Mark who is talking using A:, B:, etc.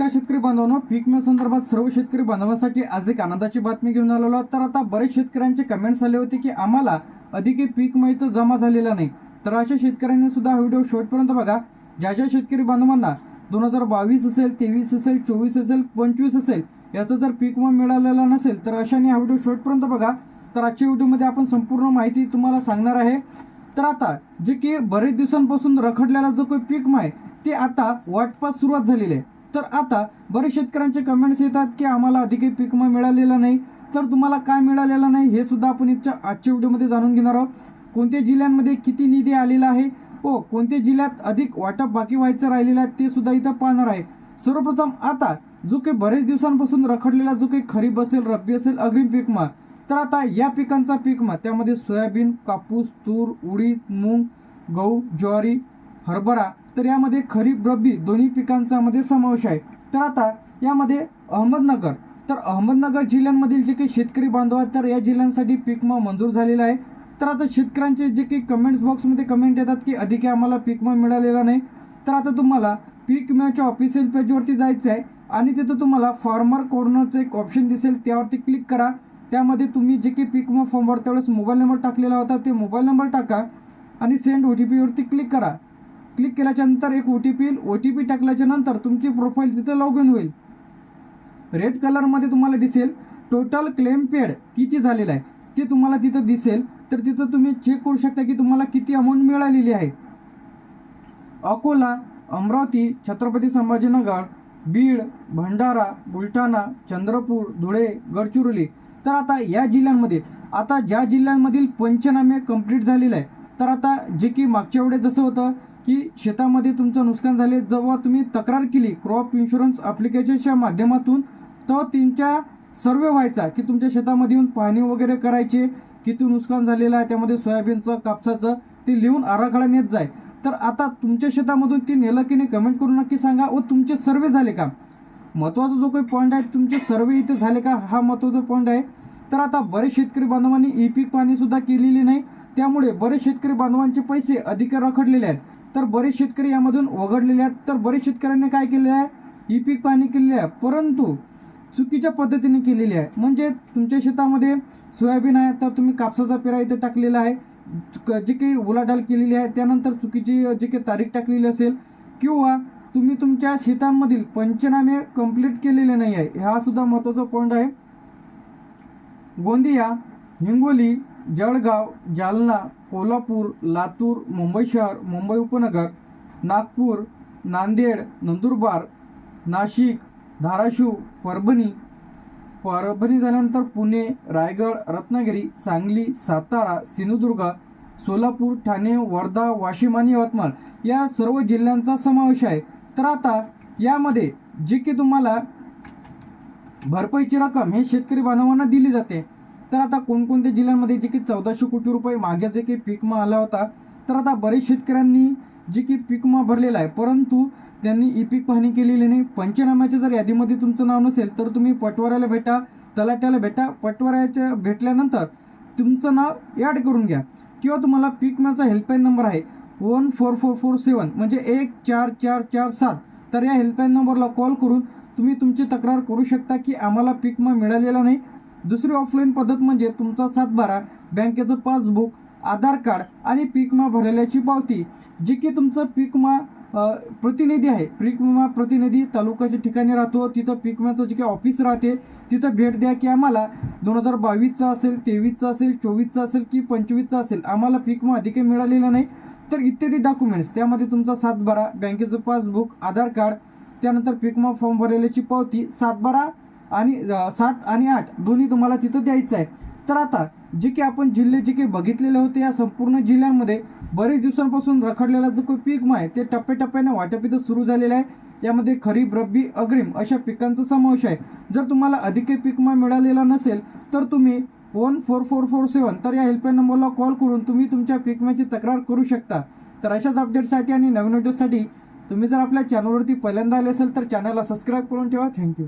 A: नमस्कार शेतकरी बांधवांनो पीक विमा संदर्भात सर्व शेतकरी बांधवांसाठी आज एक आनंदाची बातमी घेऊन आलेलो तर आता बरेच शेतकऱ्यांचे कमेंट्स आले होते की आम्हाला अधिक पीक माहिती जमा झालेला नाही. तर अशा शेतकऱ्यांनी सुद्धा हा व्हिडिओ शेवटपर्यंत बघा. ज्या ज्या शेतकरी बांधवांना दोन हजार बावीस असेल तेवीस असेल चोवीस असेल पंचवीस असेल याचा जर पीक विमा मिळालेला नसेल तर अशाने हा व्हिडिओ शेवटपर्यंत बघा. तर आजच्या व्हिडिओमध्ये आपण संपूर्ण माहिती तुम्हाला सांगणार आहे. तर आता जे की बरेच दिवसांपासून रखडलेला जो काही पीक माय आहे ते आता वाटपास सुरुवात झालेली आहे. तर आता बरेच शेतकऱ्यांचे कमेंट्स येतात की आम्हाला अधिक पीक विमा मिळालेला नाही. तर तुम्हाला काय मिळालेलं नाही हे सुद्धा आपण इथच्या आजच्या व्हिडिओमध्ये जाणून घेणार आहोत. कोणत्या जिल्ह्यांमध्ये किती निधी आलेला आहे? व कोणत्या जिल्ह्यात अधिक वाटप बाकी व्हायचं राहिलेलं आहे ते सुद्धा इथं पाहणार आहे. सर्वप्रथम आता जो काही बरेच दिवसांपासून रखडलेला जो काही खरीप असेल रब्बी असेल अग्रिम पीक विमा तर आता या पिकांचा पीक विमा त्यामध्ये सोयाबीन कापूस तूर उडीद मूग गहू ज्वारी हरभरा तर यामध्ये खरीप रब्बी दोन्ही पिकांचा मध्ये समावेश आहे. तर आता यामध्ये अहमदनगर तर अहमदनगर जिल्ह्यांमधील जे काही शेतकरी बांधव आहेत तर या जिल्ह्यांसाठी पीक विमा मंजूर झालेला आहे. तर आता शेतकऱ्यांचे जे काही कमेंट्स बॉक्समध्ये कमेंट येतात की अधिक आम्हाला पीक विमा मिळालेला नाही. तर आता तुम्हाला पीक विम्याच्या ऑफिशियल पेजवरती जायचं आहे आणि तिथं तुम्हाला फार्मर कॉर्नरचं एक ऑप्शन दिसेल. त्यावरती क्लिक करा. त्यामध्ये तुम्ही जे काही पीक विमा फॉर्मवर त्यावेळेस मोबाईल नंबर टाकलेला होता ते मोबाईल नंबर टाका आणि सेंड ओ टी पीवरती क्लिक करा. क्लिक केल्याच्यानंतर एक ओ टी पी येईल. ओ टी पी टाकल्याच्या नंतर तुमची प्रोफाईल तिथं लॉग इन होईल रेड कलरमध्ये तुम्हाला दिसेल टोटल क्लेम पेड किती झालेलं आहे. ते तुम्हाला तिथं दिसेल. तर तिथं तुम्ही चेक करू शकता की तुम्हाला किती अमाऊंट मिळालेली आहे. अकोला अमरावती छत्रपती संभाजीनगर बीड भंडारा बुलढाणा चंद्रपूर धुळे गडचिरोली. तर आता या जिल्ह्यांमध्ये आता ज्या जिल्ह्यांमधील पंचनामे कंप्लीट झालेले आहे तर आता जे की मागच्या वेळेस जसं होतं की शेतामध्ये तुमचं नुकसान झाले जेव्हा तुम्ही तक्रार केली क्रॉप इन्शुरन्स ॲप्लिकेशनच्या माध्यमातून तर तुमच्या सर्वे व्हायचा की तुमच्या शेतामध्ये येऊन पाहणी वगैरे करायचे किती नुकसान झालेलं आहे त्यामध्ये सोयाबीनचं कापसाचं ते लिहून आराखडा नेत जाय. तर आता तुमच्या शेतामधून ते नेलं की नाही कमेंट करून नक्की सांगा. व तुमचे सर्वे झाले का? महत्त्वाचा जो काही पॉईंट आहे तुमचे सर्वे इथे झाले का? हा महत्त्वाचा पॉईंट आहे. तर आता बरेच शेतकरी बांधवांनी ई पीक पाणीसुद्धा केलेली नाही. त्यामुळे बरेच शेतकरी बांधवांचे पैसे अधिक रखडलेले आहेत. तर बरेच शेतकरी यामधून वगळलेले आहेत. तर बरेच शेतकऱ्यांनी काय केले आहे? ई पीक पाणी केलेली आहे. परंतु चुकीच्या पद्धतीने केलेली आहे. म्हणजे तुमच्या शेतामध्ये सोयाबीन आहे तर तुम्ही कापसाचा पेरा इथे टाकलेला आहे. क- जी काही उलाढाल केलेली आहे त्यानंतर चुकीची जी काही तारीख टाकलेली असेल किंवा तुम्ही तुमच्या शेतांमधील पंचनामे कंप्लीट केलेले नाही आहे हा सुद्धा महत्त्वाचा पॉईंट आहे. गोंदिया हिंगोली जळगाव जालना कोल्हापूर लातूर मुंबई शहर मुंबई उपनगर नागपूर नांदेड नंदुरबार नाशिक धाराशिव परभणी. परभणी झाल्यानंतर पुणे रायगड रत्नागिरी सांगली सातारा सिंधुदुर्ग सोलापूर ठाणे वर्धा वाशिम आणि यवतमाळ या सर्व जिल्ह्यांचा समावेश आहे. तर आता यामध्ये जे की तुम्हाला भरपाईची रक्कम हे शेतकरी बांधवांना दिली जाते. तर आता कोणकोणत्या जिल्ह्यांमध्ये जे की चौदाशे कोटी रुपये मागे जे की पीक आला होता तर आता बरेच शेतकऱ्यांनी जे की पिकमा भरलेला आहे. परंतु त्यांनी ई पीक पाहणी केलेली नाही. पंचनाम्याच्या जर यादीमध्ये तुमचं नाव नसेल तर तुम्ही पटवाऱ्याला भेटा तलाट्याला भेटा. पटवाऱ्याच्या भेटल्यानंतर तुमचं नाव ॲड करून घ्या. किंवा तुम्हाला पिकमाचा हेल्पलाईन नंबर आहे one four four four seven म्हणजे एक चार चार चार सात. तर या हेल्पलाईन नंबरला कॉल करून तुम्ही तुमची तक्रार करू शकता की आम्हाला पिकमा मिळालेला नाही. दुसरी ऑफलाईन पद्धत म्हणजे तुमचा सातबारा बँकेचं पासबुक आधार कार्ड आणि पीक विमा भरलेल्याची पावती जी की तुमचं पीक विमा प्रतिनिधी आहे. पीक विमा प्रतिनिधी तालुक्याच्या ठिकाणी राहतो. तिथं पीक विम्याचं जे काही ऑफिस राहते तिथं भेट द्या की आम्हाला दोन हजार बावीसचा असेल तेवीसचा असेल चोवीसचा असेल की पंचवीसचा असेल आम्हाला पीक विमा अधिक मिळालेला नाही. तर इत्यादी डॉक्युमेंट्स त्यामध्ये तुमचा सातबारा बँकेचं पासबुक आधार कार्ड त्यानंतर पीक विमा फॉर्म भरलेल्याची पावती सातबारा आणि सात आणि आठ दोन्ही तुम्हाला तिथं द्यायचं आहे. तर आता जे की आपण जिल्हे जे काही बघितलेले होते या संपूर्ण जिल्ह्यांमध्ये बरेच दिवसांपासून रखडलेला जो काही पीक विमा आहे ते टप्प्याटप्प्याने वाटप इथं सुरू झालेलं आहे. यामध्ये खरीप रब्बी अग्रिम अशा पिकांचा समावेश आहे. जर तुम्हाला अधिक काही पीक विमा मिळालेला नसेल तर तुम्ही one four four four seven तर या हेल्पलाईन नंबरला कॉल करून तुम्ही तुमच्या पिकम्याची विम्याची तक्रार करू शकता. तर अशाच अपडेटसाठी आणि नवीन अपडेटसाठी तुम्ही जर आपल्या चॅनलवरती पहिल्यांदा आले असेल तर चॅनलला सबस्क्राईब करून ठेवा. थँक्यू